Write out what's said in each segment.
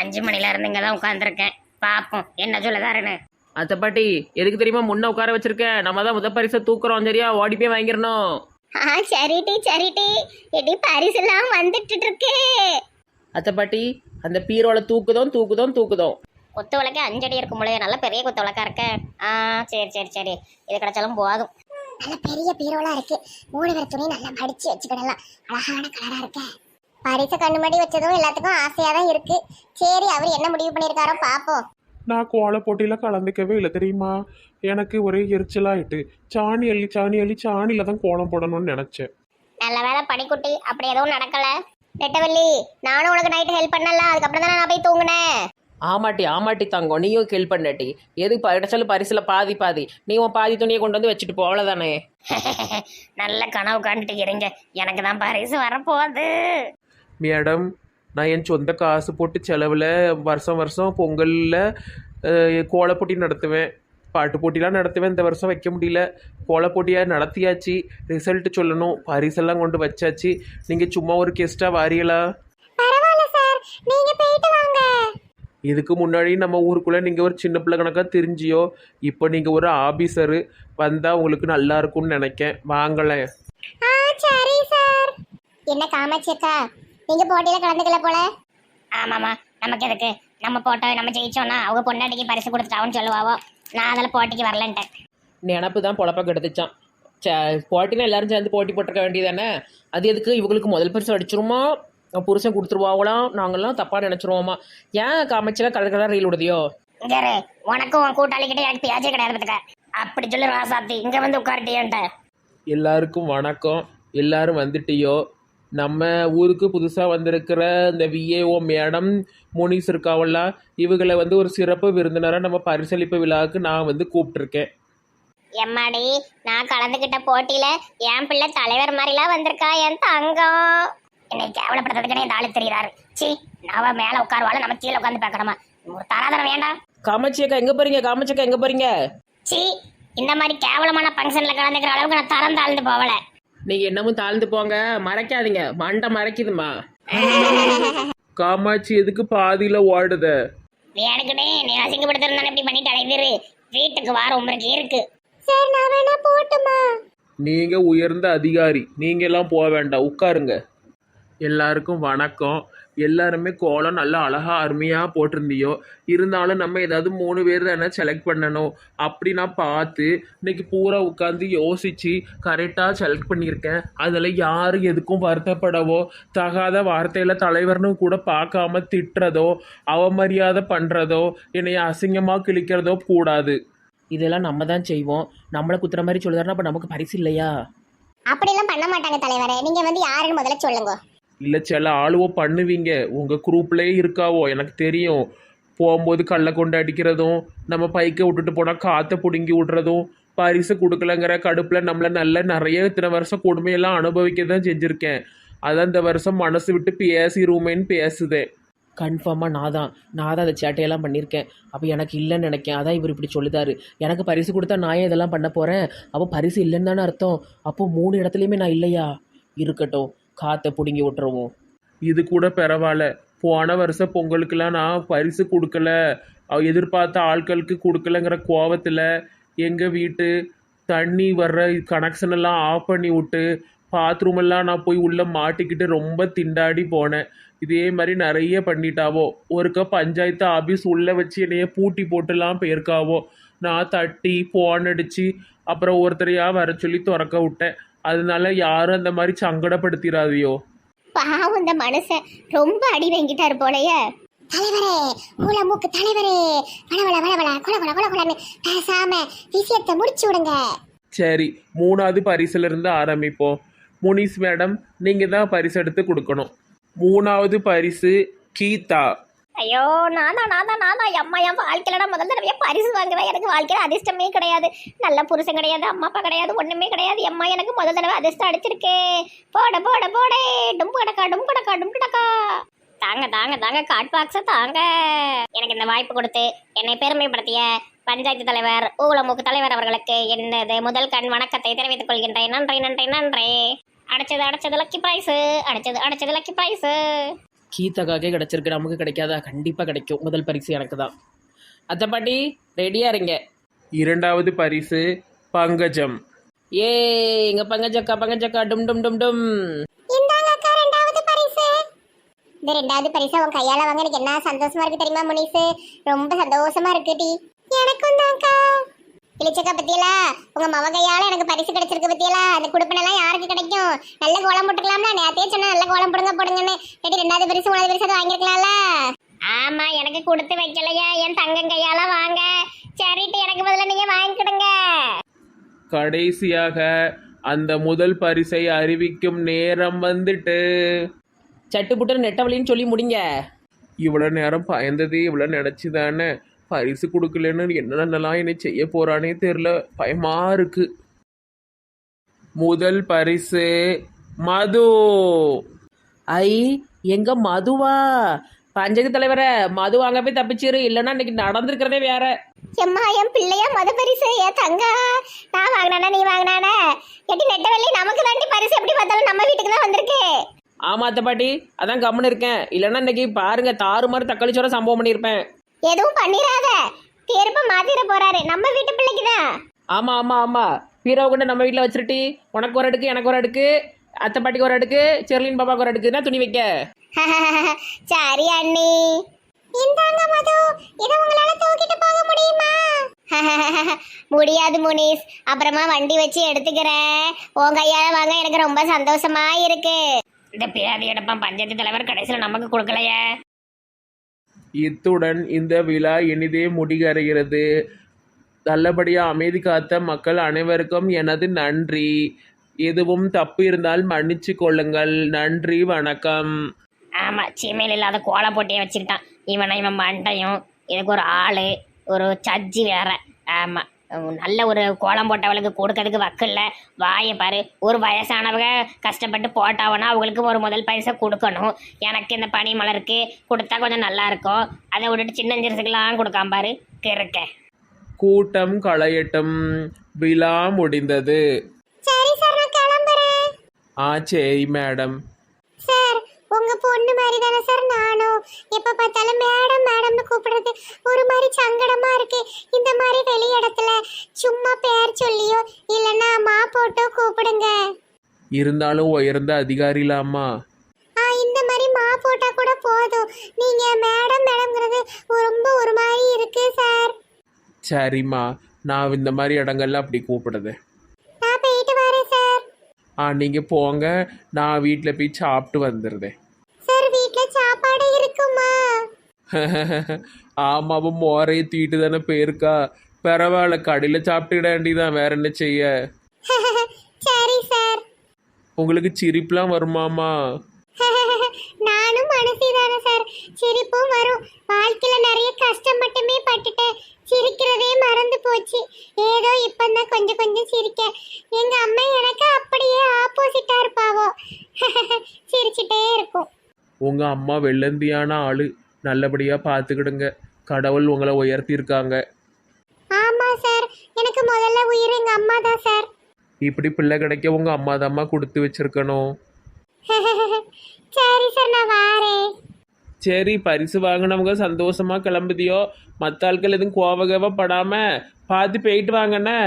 அஞ்சு மணில இருந்து இங்கே தான் உட்காந்துருக்கேன் பார்ப்போம் என்ன சொல்லுதாருன்னு? அத்தை பாட்டி எதுக்கு தெரியுமா முன்ன உட்கார வச்சிருக்கேன் நம்ம தான் முத பரிசை தூக்குறோம் சரியா? ஓடி போய் வாங்கிடணும். ஆ சரிட்டி சரிட்டி எடி பரிசெல்லாம் வந்துட்டு இருக்கு அத்தை பாட்டி அந்த பீரோல தூக்குதோம் தூக்குதோம் தூக்குதோம். கொத்து விளக்கு அஞ்சடி இருக்கும் பொழுது நல்ல பெரிய கொத்து விளக்கா இருக்க. ஆ சரி சரி சரி. இது கிடைச்சாலும் போதும். நல்ல பெரிய பீரோலா இருக்கு. மூணு பேர் துணி நல்லா மடிச்சு வச்சுக்கிடலாம் அழகான கலரா இருக்க. பரிசை கண்ணுமடி வச்சதும் எல்லாத்துக்கும் ஆசையா தான் இருக்கு. சரி அவர் என்ன முடிவு பண்ணியிருக்காரோ பாப்போம். நான் கோல போட்டியில் கலந்துக்கவே இல்லை தெரியுமா? எனக்கு ஒரே எரிச்சலாயிட்டு சாணி அள்ளி சாணி அள்ளி சாணியில் தான் கோலம் போடணும்னு நினச்சேன். நல்ல வேலை பனிக்குட்டி அப்படி எதுவும் நடக்கல. நெட்டவள்ளி நானும் உனக்கு நைட்டு ஹெல்ப் பண்ணல. அதுக்கப்புறம் தான் நான் போய் தூங்கினேன். ஆமாட்டி ஆமாட்டி தங்கம். நீயும் கேள் பண்ணாட்டி. எது கிடைச்சாலும் பரிசில் பாதி பாதி. நீ உன் பாதி துணியை கொண்டு வந்து வச்சுட்டு போ அவ்வளோதானே நல்ல கனவு காண்டுட்டு இருங்க. எனக்கு தான் பரிசு வரப்போகுது. மேடம் நான் என் சொந்த காசு போட்டு செலவில் வருஷம் வருஷம் பொங்கலில் கோல போட்டி நடத்துவேன். பாட்டு போட்டிலாம் நடத்துவேன். இந்த வருஷம் வைக்க முடியல. கோல போட்டியாக நடத்தியாச்சு. ரிசல்ட் சொல்லணும். பரிசெல்லாம் கொண்டு வச்சாச்சு. நீங்கள் சும்மா ஒரு கெஸ்ட்டாக வாரியலா? இதுக்கு முன்னாடி நம்ம ஊருக்குள்ளே நீங்கள் ஒரு சின்ன பிள்ளை கணக்காக தெரிஞ்சியோ? இப்போ நீங்கள் ஒரு ஆபீசரு. வந்தால் உங்களுக்கு நல்லா இருக்கும்னு நினைக்கேன். சார் என்ன காமாட்சி நீங்க போட்டியில கலந்துக்கல போல? ஆமாம்மா நமக்கு எதுக்கு? நம்ம போட்டோ நம்ம ஜெயிச்சோன்னா அவங்க பொண்டாட்டிக்கு பரிசு கொடுத்துட்டாவும் சொல்லுவாவோ. நான் அதில் போட்டிக்கு வரலன்ட்டேன். நினப்பு தான் பொழப்ப கெடுத்துச்சான் சே போட்டினா எல்லாரும் சேர்ந்து போட்டி போட்டிருக்க வேண்டியதானே? அது எதுக்கு? இவங்களுக்கு முதல் பரிசு அடிச்சிருமா? புருஷன் கொடுத்துருவாங்களாம் நாங்கள்லாம் தப்பாக நினச்சிருவோமா? ஏன் காமிச்சில கலர் கலர் ரீல் விடுதியோ? இங்கே இரு, உனக்கும் உன் கூட்டாளிக்கிட்டே எனக்கு பேச்சே கிடையாது பார்த்துக்க அப்படி சொல்லு ராசாத்தி. இங்கே வந்து உட்காரட்டியன்ட்ட. எல்லாருக்கும் வணக்கம். எல்லாரும் வந்துட்டியோ? நம்ம ஊருக்கு புதுசாக வந்திருக்கிற இந்த விஏஓ மேடம் முனிஸ் இருக்காவல்ல இவங்களை வந்து ஒரு சிறப்பு விருந்தினராக நம்ம பரிசளிப்பு விழாவுக்கு நான் வந்து கூப்பிட்ருக்கேன் எம்மாடி நான் கலந்துக்கிட்ட போட்டியில என் பிள்ளை தலைவர் மாதிரிலாம் வந்திருக்கா என் தங்கம். என்னை கேவலப்படுத்துறதுக்கு இந்த ஆளு தெரியுறாரு. சி அவ மேல உட்காருவாள் நம்ம கீழே உட்காந்து பார்க்கணுமா? ஒரு தராதரம் வேண்டாம் காமாட்சியக்கா எங்கே போறீங்க? காமாட்சியக்கா எங்கே போறீங்க? சி இந்த மாதிரி கேவலமான ஃபங்க்ஷன்ல கலந்துக்கிற அளவுக்கு நான் தரம் தாழ்ந்து போகல. நீங்கள் என்னமும் தாழ்ந்து போங்க. மறைக்காதீங்க. மண்டை மறைக்குதுமா காமாட்சி எதுக்கு பாதியில் ஓடுத? எனக்குனே நீ அசிங்கப்படுத்துறதுனால இப்படி பண்ணிட்டு அலைந்திரு வீட்டுக்கு வார உமருக்கு இருக்கு. சார் நான் வேணா போட்டுமா நீங்கள் உயர்ந்த அதிகாரி. நீங்கள்லாம் போக வேண்டாம். உட்காருங்க. எல்லாருக்கும் வணக்கம். எல்லாருமே கோலம் நல்லா அழகாக அருமையாக போட்டிருந்தியோ? இருந்தாலும் நம்ம ஏதாவது மூணு பேர் தானே செலக்ட் பண்ணணும். அப்படி நான் பார்த்து இன்னைக்கு பூரா உட்காந்து யோசித்து கரெக்டாக செலக்ட் பண்ணியிருக்கேன். அதில் யார் எதுக்கும் வருத்தப்படவோ தகாத வார்த்தையில் தலைவர்னு கூட பார்க்காம திட்டுறதோ அவமரியாதை பண்ணுறதோ என்னை அசிங்கமாக கிழிக்கிறதோ கூடாது. இதெல்லாம் நம்ம தான் செய்வோம். நம்மளை குத்துற மாதிரி சொல்லுதாருன்னா அப்போ நமக்கு பரிசு இல்லையா? அப்படிலாம் பண்ண மாட்டாங்க தலைவரே. நீங்கள் வந்து யாருன்னு முதல்ல சொல்லுங்க. இல்லை சில ஆளுவோ பண்ணுவீங்க. உங்கள் குரூப்லேயே இருக்காவோ எனக்கு தெரியும். போகும்போது கல்லை கொண்டு அடிக்கிறதும் நம்ம பைக்கை விட்டுட்டு போனால் காற்றை பிடுங்கி விடுறதும் பரிசு கொடுக்கலங்கிற கடுப்பில் நம்மளை நல்ல நிறைய இத்தனை வருஷம் கொடுமையெல்லாம் அனுபவிக்க தான் செஞ்சுருக்கேன். அதான் இந்த வருஷம் மனசு விட்டு பேசிருமேன்னு பேசுதேன் கன்ஃபார்மாக நான் தான். நான் தான் அந்த சேட்டையெல்லாம் பண்ணியிருக்கேன் அப்போ எனக்கு இல்லைன்னு நினைக்கேன். அதான் இவர் இப்படி சொல்லுதாரு. எனக்கு பரிசு கொடுத்தா நான் ஏன் இதெல்லாம் பண்ண போகிறேன் அப்போ பரிசு இல்லைன்னு தானே அர்த்தம். அப்போ மூணு இடத்துலையுமே நான் இல்லையா? இருக்கட்டும். காற்றை பிடுங்கி விட்டுருவோம். இது கூட பரவாயில்ல. போன வருஷம் பொங்கலுக்கெல்லாம் நான் பரிசு கொடுக்கல. எதிர்பார்த்த ஆட்களுக்கு கொடுக்கலங்கிற கோவத்தில் எங்கள் வீட்டு தண்ணி வர்ற கனெக்ஷன் எல்லாம் ஆஃப் பண்ணி விட்டு பாத்ரூம் எல்லாம் நான் போய் உள்ளே மாட்டிக்கிட்டு ரொம்ப திண்டாடி போனேன். இதே மாதிரி நிறைய பண்ணிட்டாவோ. ஒருக்கா பஞ்சாயத்து ஆபீஸ் உள்ளே வச்சு என்னைய பூட்டி போட்டுலாம் போயிருக்காவோ. நான் தட்டி போன் அடித்து அப்புறம் ஒருத்தரையா வர சொல்லி திறக்க விட்டேன். அதனால யாரும் அந்த மாதிரி சங்கடப்படுத்திடாதியோ பாவம் இந்த மனுஷன். ரொம்ப அடி வாங்கிட்டாரு போலயே. தலைவரே மூல மூக்கு தலைவரே வளவள வளவள கொல கொல கொல கொலன்னு பேசாம விஷயத்தை முடிச்சு விடுங்க. சரி மூணாவது பரிசுல இருந்து ஆரம்பிப்போம். முனிஸ் மேடம் நீங்கள் தான் பரிசு எடுத்து கொடுக்கணும். மூணாவது பரிசு கீதா. ஐயோ நான் தான் நான் தான் நான். தான் அம்மா என் வாழ்க்கையில நான் முதல் தடவையே பரிசு வாங்குறேன் எனக்கு வாழ்க்கையில அதிர்ஷ்டமே கிடையாது. நல்ல புருஷன் கிடையாது அம்மா அப்பா கிடையாது ஒண்ணுமே கிடையாது. அம்மா எனக்கு முதல் தடவை அதிர்ஷ்டம் அடிச்சிருக்கே. போட போட போடே. டும்பு கடக்கா டும்பு கடக்கா டும்பு கடக்கா. தாங்க தாங்க தாங்க. காட் பாக்ஸ தாங்க. எனக்கு இந்த வாய்ப்பு கொடுத்து என்னை பெருமைப்படுத்திய பஞ்சாயத்து தலைவர் ஊலமுக்கு தலைவர் அவர்களுக்கு என்னது முதல் கண் வணக்கத்தை தெரிவித்துக் கொள்கின்றேன். நன்றி நன்றி நன்றி. அடைச்சது அடைச்சது லக்கி பிரைஸ் அடைச்சது அடைச்சது லக்கி பிரைஸ் கீதாக்காக்கே கிடச்சிருக்கு நமக்கு கிடைக்காதா? கண்டிப்பாக கிடைக்கும். முதல் பரிசு எனக்கு தான் அத்தை பாட்டி ரெடியாக இருங்க. இரண்டாவது பரிசு பங்கஜம். ஏ எங்கள் பங்கஜக்கா பங்கஜக்கா டும் டும் டும் டும். ரெண்டாவது பரிசு. இந்த ரெண்டாவது பரிசு உன் கையால வாங்க. எனக்கு என்ன சந்தோஷமா இருக்கு தெரியுமா முனிசு? ரொம்ப சந்தோஷமா இருக்கு டி. எனக்கும் தான்க்கா. இளிச்சக்கா பத்தியலா? உங்க மவ கையால எனக்கு பரிசு கிடைச்சிருக்கு பத்தியலா? அந்த குடுப்பனெல்லாம் யாருக்கு கிடைக்கும்? நல்ல கோலம் போட்டுக்கலாம்ல? நேத்தே சொன்னா நல்ல கோலம் போடுங்க போடுங்கன்னு. கேட்டி ரெண்டாவது பரிசு மூணாவது பரிசு அது வாங்கிருக்கலாம்ல ஆமா எனக்கு கொடுத்து வைக்கலையா? என் தங்கம் கையால வாங்க. சரிட்டு எனக்கு பதிலா நீங்க வாங்கிக்கிடுங்க கடைசியாக அந்த முதல் பரிசை அறிவிக்கும் நேரம் வந்துட்டு. சட்டு புட்டு நெட்டவழின்னு சொல்லி முடிங்க. இவ்வளோ நேரம் பயந்ததே இவ்வளோ நினச்சி தானே பரிசு கொடுக்கலன்னு என்னென்னலாம் என்னை செய்ய போறானே தெரில பயமா இருக்கு. முதல் பரிசு மது. ஐ எங்க மதுவா? பஞ்சாயத்து தலைவரை மது வாங்க போய் தப்பிச்சிரு. இல்லைன்னா இன்னைக்கு நடந்திருக்கிறதே வேற. எம்மா என் பிள்ளையா மத பரிசு? ஏ தங்கா நான் வாங்கினானா நீ வாங்கினானே? எட்டி நெட்டவெள்ளி நமக்கு தாண்டி பரிசு எப்படி பார்த்தாலும் நம்ம வீட்டுக்கு தான் வந்திருக்கு. ஆமா அத்தை பாட்டி. அதான் கம்முன்னு இருக்கேன். இல்லைன்னா இன்னைக்கு பாருங்க தாறு மாதிரி தக்காளி சோற சம்பவம் பண்ணியிருப்பேன். எதுவும் பண்ணிராத. தீர்ப்ப மாத்திர போறாரு. நம்ம வீட்டு பிள்ளைக்கு தான் ஆமா ஆமா ஆமா. பீரோ கொண்டு நம்ம வீட்டில் வச்சிருட்டி. உனக்கு ஒரு அடுக்கு எனக்கு ஒரு அடுக்கு. அத்தை பாட்டிக்கு ஒரு அடுக்கு. செர்லின் பாப்பாக்கு ஒரு அடுக்கு. தான் துணி வைக்க? சரி அண்ணி. இந்தாங்க மது. இதை உங்களால தூக்கிட்டு போக முடியுமா? முடியாது முனிஸ். அப்புறமா வண்டி வச்சு எடுத்துக்கிறேன். உன் கையால வாங்க எனக்கு ரொம்ப சந்தோஷமா இருக்கு. இந்த பேதி எடுப்பான் பஞ்சாயத்து தலைவர் கடைசியில் நமக்கு கொடுக்கலையே. இத்துடன் இந்த விழா இனிதே முடிகரைகிறது நல்லபடியாக அமைதி காத்த மக்கள் அனைவருக்கும் எனது நன்றி. எதுவும் தப்பு இருந்தால் மன்னிச்சு கொள்ளுங்கள். நன்றி வணக்கம். ஆமாம் சீமையில் இல்லாத கோல போட்டியை வச்சுக்கிட்டான். இவனை இவன் மண்டையும் இதுக்கு ஒரு ஆள் ஒரு சஜ்ஜி வேற. ஆமாம் நல்ல ஒரு கோலம் போட்டவளுக்கு கொடுக்கறதுக்கு வக்கு இல்லை. வாயை பாரு. ஒரு வயசானவங்க கஷ்டப்பட்டு போட்டாவனா அவங்களுக்கு ஒரு முதல் பரிசை கொடுக்கணும். எனக்கு இந்த பனி மலருக்கு கொடுத்தா கொஞ்சம் நல்லா இருக்கும். அதை விட்டுட்டு சின்னஞ்சிறுசுக்கெல்லாம் கொடுக்காம பாரு. கிறுக்க. கூட்டம் களையட்டும். விழா முடிந்தது. சரி சார் நான் கிளம்புறேன். ஆ சரி மேடம். உங்க பொண்ணு மாதிரி தானே சார் நானும். எப்ப பார்த்தாலும் மேடம் மேடம்னு கூப்பிடுறது ஒரு மாதிரி சங்கடமா இருக்கு. இந்த மாதிரி வெளி இடத்துல சும்மா பேர் சொல்லியோ இல்லைன்னா மா போட்டோ கூப்பிடுங்க. இருந்தாலும் உயர்ந்த அதிகாரிலாமா ஆ இந்த மாதிரி மா போட்டா கூட போதும். நீங்க மேடம் மேடம்ங்கிறது ரொம்ப ஒரு மாதிரி இருக்கு சார். சரிம்மா நான் இந்த மாதிரி இடங்கள்ல அப்படி கூப்பிடுது நான் போயிட்டு வரேன் சார். ஆ நீங்கள் போங்க. நான் வீட்டில் போய் சாப்பிட்டு வந்துடுறேன் சார் வீட்ல சாப்பாடு இருக்குமா ஆமாவும் மோரையை தீட்டு தானே போயிருக்கா? பரவாயில்ல கடையில் சாப்பிட்டுக்கிட வேண்டியதான் வேற என்ன செய்ய? சரி சார் உங்களுக்கு சிரிப்புலாம் வருமாமா நானும் மனசுதானே சார் சிரிப்பும் வரும். வாழ்க்கையில நிறைய கஷ்டம் மட்டுமே பட்டுட்டேன். சிரிக்கிறதே மறந்து போச்சு. ஏதோ இப்பதான் கொஞ்சம் கொஞ்சம் சிரிக்கேன். எங்க அம்மா எனக்கு அப்படியே ஆப்போசிட்டா இருப்பாவோ? சிரிச்சிட்டே இருக்கும். உங்கள் அம்மா வெள்ளந்தியான ஆள். நல்லபடியாக பார்த்துக்கிடுங்க கடவுள் உங்களை உயர்த்தியிருக்காங்க. ஆமா சார். எனக்கு முதல்ல உயிர் எங்க அம்மா தான் சார். இப்படி பிள்ளை கிடைக்க உங்கள் அம்மா தாம்மா கொடுத்து வச்சிருக்கணும். சரி சார் நான் வாரேன். சரி பரிசு வாங்கினவங்க சந்தோஷமா கிளம்புதியோ? மற்ற ஆட்கள் எதுவும் கோவகவ படாமல் பார்த்து போயிட்டு வாங்கண்ணே.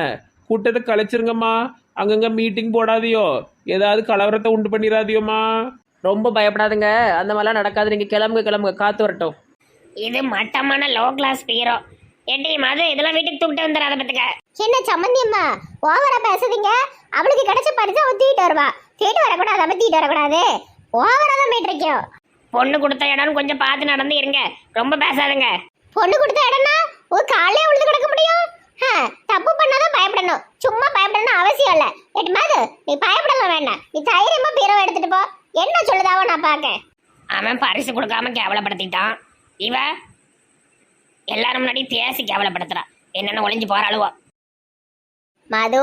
கூட்டத்தை கலைச்சிருங்கம்மா. அங்கங்கே மீட்டிங் போடாதியோ? ஏதாவது கலவரத்தை உண்டு பண்ணிடாதியோம்மா ரொம்ப பயப்படாதுங்க. அந்த மாதிரிலாம் நடக்காது. நீங்கள் கிளம்புங்க கிளம்புங்க. காத்து வரட்டும். இது மட்டமான லோ கிளாஸ் பீரோ எட்டி மது இதெல்லாம் வீட்டுக்கு தூக்கிட்டு வந்துடாத பத்துக்க. என்ன சம்மந்தி அம்மா? ஓவரா பேசுதீங்க. அவளுக்கு கிடைச்ச பரிசு அவ தூக்கிட்டு வருவா. தூக்கிட்டு வரக்கூடாது அவ தூக்கிட்டு வரக்கூடாது. ஓவரா தான் போயிட்டு இருக்கோம் பொண்ணு கொடுத்த இடம்னு கொஞ்சம் பார்த்து நடந்து இருங்க. ரொம்ப பேசாதுங்க. பொண்ணு கொடுத்த இடம்னா ஒரு காலையே உழுது கிடக்க முடியும் ஹ, தப்பு பண்ணாதான் பயப்படணும் சும்மா பயப்படணும் அவசியம் இல்ல எட்டு மாது நீ பயப்படலாம் வேண்டாம் நீ தைரியமா பீரவை எடுத்துட்டு போ என்ன சொல்லுதாவோ நான் பாக்க அவன் பரிசு கொடுக்காம கேவலப்படுத்திட்டான். இவ எல்லாரும் முன்னாடி பேசி கேவலப்படுத்துறா. என்னென்ன ஒளிஞ்சு போறாளுவோ. மது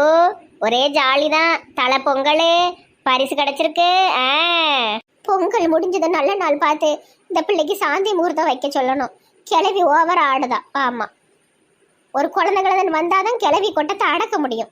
ஒரே ஜாலி தான் தலை பொங்கல் பரிசு கிடைச்சிருக்கு. ஆ. பொங்கல் முடிஞ்சது நல்ல நாள் பார்த்து இந்த பிள்ளைக்கு சாந்தி முகூர்த்தம் வைக்க சொல்லணும். கிளவி ஓவர் ஆடுதா? ஆமா. ஒரு குழந்தை கிழந்தன் வந்தாதான் கிளவி கொட்டத்தை அடக்க முடியும்.